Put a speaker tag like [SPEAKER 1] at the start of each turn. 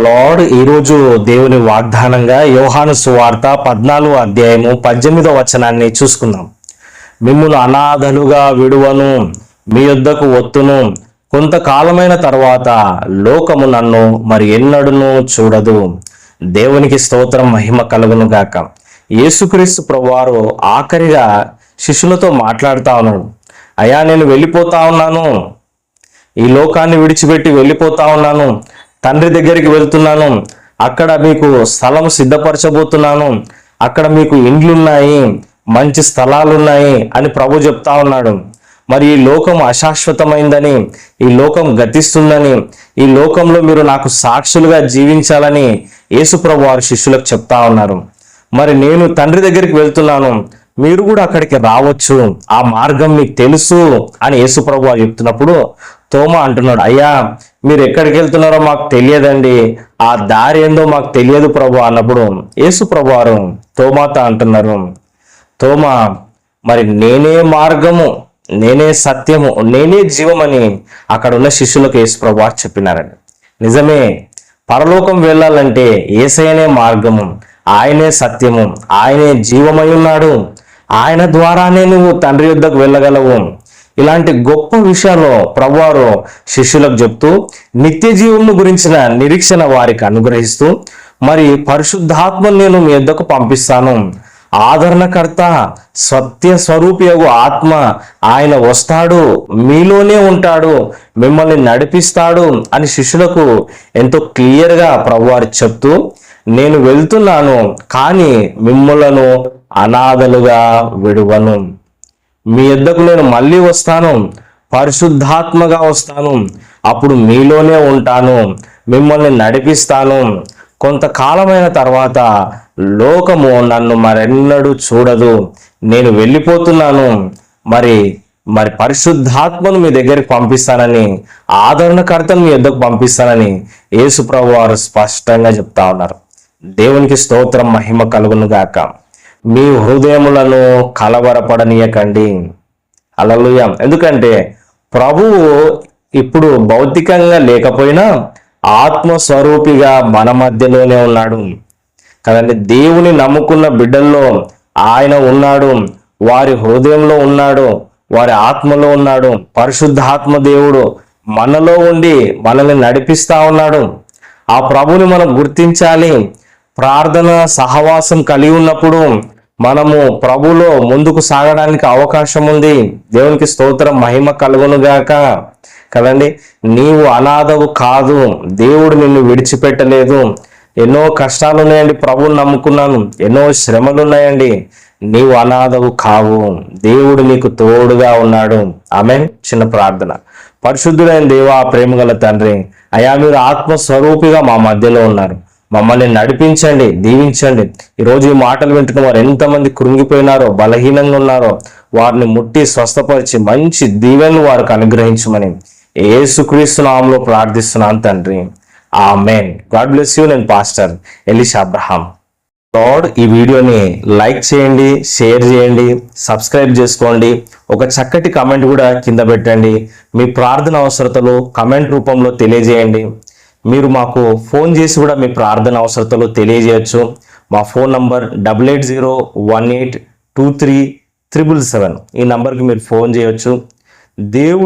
[SPEAKER 1] Lord ఈరోజు దేవుని వాగ్దానంగా యోహాను సువార్త పద్నాలుగు అధ్యాయము పద్దెనిమిదో వచనాన్ని చూసుకుందాం. మిమ్మును అనాథలుగా విడువను మీ యొద్దకు ఒత్తును. కొంతకాలమైన తర్వాత లోకము నన్ను మరి ఎన్నడును చూడదు. దేవునికి స్తోత్రం మహిమ కలుగును గాక. యేసుక్రీస్తు ప్రభువారు ఆఖరిగా శిష్యులతో మాట్లాడుతా ఉన్నాడు. అయ్యా నేను వెళ్ళిపోతా ఉన్నాను. ఈ లోకాన్ని విడిచిపెట్టి వెళ్ళిపోతా ఉన్నాను. తండ్రి దగ్గరికి వెళ్తున్నాను. అక్కడ మీకు స్థలం సిద్ధపరచబోతున్నాను. అక్కడ మీకు ఇండ్లున్నాయి మంచి స్థలాలున్నాయి అని ప్రభు చెప్తా ఉన్నాడు. మరి ఈ లోకం అశాశ్వతమైందని ఈ లోకం గతిస్తుందని ఈ లోకంలో మీరు నాకు సాక్షులుగా జీవించాలని యేసుప్రభు వారి శిష్యులకు చెప్తా ఉన్నారు. మరి నేను తండ్రి దగ్గరికి వెళ్తున్నాను. మీరు కూడా అక్కడికి రావచ్చు. ఆ మార్గం మీకు తెలుసు అని యేసుప్రభు చెప్తున్నప్పుడు తోమ అంటున్నాడు అయ్యా మీరు ఎక్కడికి వెళ్తున్నారో మాకు తెలియదండి. ఆ దారి ఏందో మాకు తెలియదు ప్రభు అన్నప్పుడు యేసు ప్రభు వారు తోమాత అంటున్నారు తోమ మరి నేనే మార్గము నేనే సత్యము నేనే జీవమని అక్కడ ఉన్న శిష్యులకు యేసు ప్రభు వారు చెప్పినారండి. నిజమే పరలోకం వెళ్ళాలంటే ఏసైనే మార్గము ఆయనే సత్యము ఆయనే జీవమై ఉన్నాడు. ఆయన ద్వారానే నువ్వు తండ్రి యుద్ధకు వెళ్ళగలవు. ఇలాంటి గొప్ప విషయాలు ప్రభువారు శిష్యులకు చెప్తూ నిత్య జీవము గురించిన నిరీక్షణ వారికి అనుగ్రహిస్తూ మరి పరిశుద్ధాత్మను నేను మీ యొద్దకు పంపిస్తాను. ఆదరణకర్త సత్య స్వరూపియగు ఆత్మ ఆయన వస్తాడు మీలోనే ఉంటాడు మిమ్మల్ని నడిపిస్తాడు అని శిష్యులకు ఎంతో క్లియర్గా ప్రభువారు చెప్తూ నేను వెళ్తున్నాను కానీ మిమ్మలను అనాథలుగా విడువను. మీ ఎద్దకు నేను మళ్ళీ వస్తాను పరిశుద్ధాత్మగా వస్తాను. అప్పుడు మీలోనే ఉంటాను మిమ్మల్ని నడిపిస్తాను. కొంతకాలమైన తర్వాత లోకము నన్ను మరెన్నడూ చూడదు. నేను వెళ్ళిపోతున్నాను మరి మరి పరిశుద్ధాత్మను మీ దగ్గరికి పంపిస్తానని ఆదరణకర్తను మీ యొద్దకు పంపిస్తానని యేసుప్రభు వారు స్పష్టంగా చెప్తా ఉన్నారు. దేవునికి స్తోత్రం మహిమ కలుగునుగాక మీ హృదయములను కలవరపడనీయకండి. అలలుయ ఎందుకంటే ప్రభువు ఇప్పుడు భౌతికంగా లేకపోయినా ఆత్మస్వరూపిగా మన మధ్యలోనే ఉన్నాడు. కదండి దేవుని నమ్ముకున్న బిడ్డల్లో ఆయన ఉన్నాడు. వారి హృదయంలో ఉన్నాడు. వారి ఆత్మలో ఉన్నాడు. పరిశుద్ధాత్మ దేవుడు మనలో ఉండి మనల్ని నడిపిస్తా ఉన్నాడు. ఆ ప్రభుని మనం గుర్తించాలి. ప్రార్థన సహవాసం కలిగి ఉన్నప్పుడు మనము ప్రభులో ముందుకు సాగడానికి అవకాశం ఉంది. దేవునికి స్తోత్రం మహిమ కలుగునుగాక కదండి? నీవు అనాథవు కాదు. దేవుడు నిన్ను విడిచిపెట్టలేదు. ఎన్నో కష్టాలు ఉన్నాయండి ప్రభువుని నమ్ముకున్నాను. ఎన్నో శ్రమలు ఉన్నాయండి. నీవు అనాథవు కావు. దేవుడు నీకు తోడుగా ఉన్నాడు. ఆమె చిన్న ప్రార్థన. పరిశుద్ధుడైన దేవా ప్రేమగల తండ్రి అయా మీరు ఆత్మస్వరూపిగా మా మధ్యలో ఉన్నారు. మమ్మల్ని నడిపించండి దీవించండి. ఈరోజు ఈ మాటలు వింటున్న వారు ఎంతమంది కృంగిపోయినారో బలహీనంగా ఉన్నారో వారిని ముట్టి స్వస్థపరిచి మంచి దీవెనలు వారికి అనుగ్రహించమని ఏసుక్రీస్తు నామంలో ప్రార్థిస్తున్నాను తండ్రి. Amen God bless you నేను పాస్టర్ ఎలిష్ అబ్రహాం. లార్డ్ ఈ వీడియోని లైక్ చేయండి షేర్ చేయండి సబ్స్క్రైబ్ చేసుకోండి. ఒక చక్కటి కమెంట్ కూడా కింద పెట్టండి. మీ ప్రార్థన అవసరతలు కమెంట్ రూపంలో తెలియజేయండి. మీరు మాకు ఫోన్ చేసి కూడా మీ ప్రార్థన అవసరతలు తెలియజేయచ్చు. మా phone number double eight zero one eight two three triple seven. ఈ నంబర్కి మీరు ఫోన్ చేయొచ్చు. దేవుడు